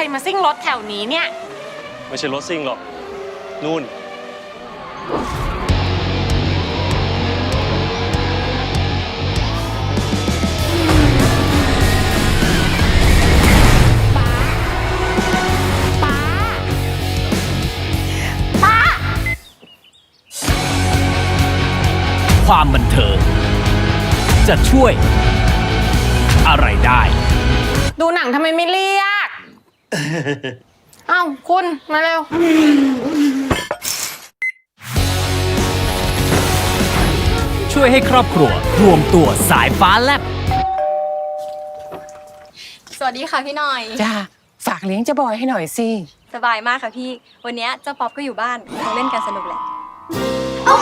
รมาซิ่งรถแถวนี้เนี่ย ไม่ใช่รถซิ่งหรอก นู่นความบันเทิงจะช่วย อะไรได้ ดูหนังทำไมไม่เรียก เอ้าคุณมาเร็ว ช่วยให้ครอบครัว รวมตัวสายฟ้าแลบสวัสดีค่ะพี่หน่อย จ้าฝากเลี้ยงเจ้าบอยให้หน่อยสิ สบายมากค่ะพี่ วันนี้เจ้าป๊อปก็อยู่บ้านคงเล่นกันสนุกแหละป๊อ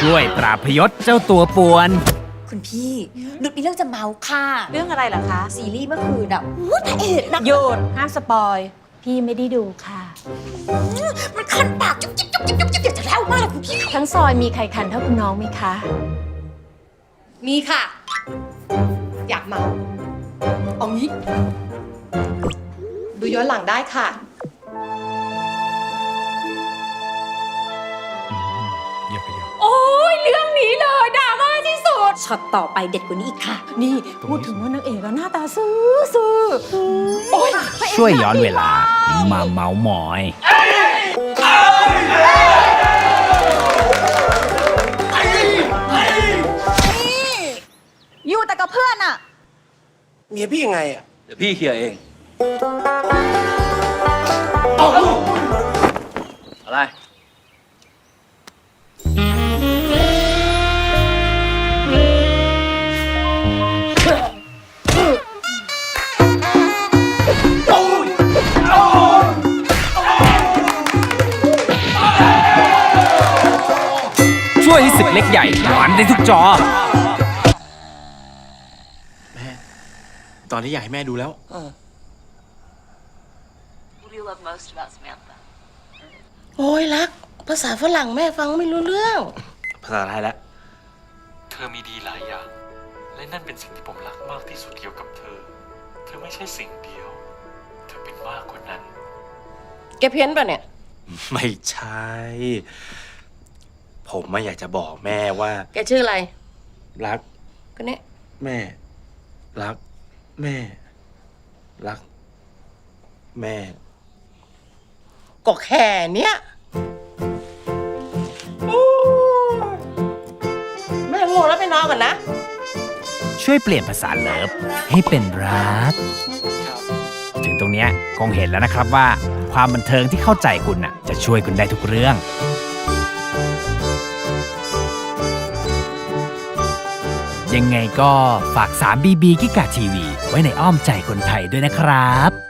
ช่วยปราบพยศเจ้าตัวป่วน คุณพี่นุชมีเรื่องจะเมาค่ะ เรื่องอะไรเหรอคะซีรีส์เมื่อคืนอะอู้พระเอกนะหยุดห้ามสปอย พี่ไม่ได้ดูค่ะ มันคันปากจุ๊บจิ๊บจุ๊บจิ๊บจุ๊บจิ๊บจะแล้วมากคุณพี่ ทั้งซอยมีใครคันเท่าคุณน้องไหมคะ มีค่ะ อยากเมา เอางี้ ดูย้อนหลังได้ค่ะโอ้ยเรื่องนี้เลยดราม่าที่สุดช็อตต่อไปเด็ดกว่านี้อีกค่ะ นี่พูดถึงว่านางเอกแล้วหน้าตาซื่อซื่อโอ้ยพระเอกช่วยย้อนเวลามาเมาหมอย อยู่แต่กับเพื่อนอะ เมียพี่ยังไงอะ เดี๋ยวพี่เคลียร์เอง อะไร ช่วยให้ศึกเล็กใหญ่หวานได้ทุกจอ ตอนนี้อยากให้แม่ดูแล้วโอ้ยรัก ภาษาฝรั่งแม่ฟังไม่รู้เรื่อง ภาษาไทยแล้ว เธอมีดีหลายอย่าง และนั่นเป็นสิ่งที่ผมรักมากที่สุดเกี่ยวกับเธอ เธอไม่ใช่สิ่งเดียว เธอเป็นมากกว่านั้น แกเพี้ยนป่ะเนี่ย ไม่ใช่ ผมไม่อยากจะบอกแม่ว่า แกชื่ออะไร รักคนนี้แม่ รัก แม่ รัก แม่ ก็แค่เนี้ยโอ้ยแม่ง่วงแล้วไปนอนก่อนนะ ช่วยเปลี่ยนภาษาเลิฟให้เป็นรัก ถึงตรงเนี้ยคงเห็นแล้วนะครับว่า ความบันเทิงที่เข้าใจคุณน่ะจะช่วยคุณได้ทุกเรื่อง ยังไงก็ฝาก 3BB กิกะทีวีไว้ในอ้อมใจคนไทยด้วยนะครับ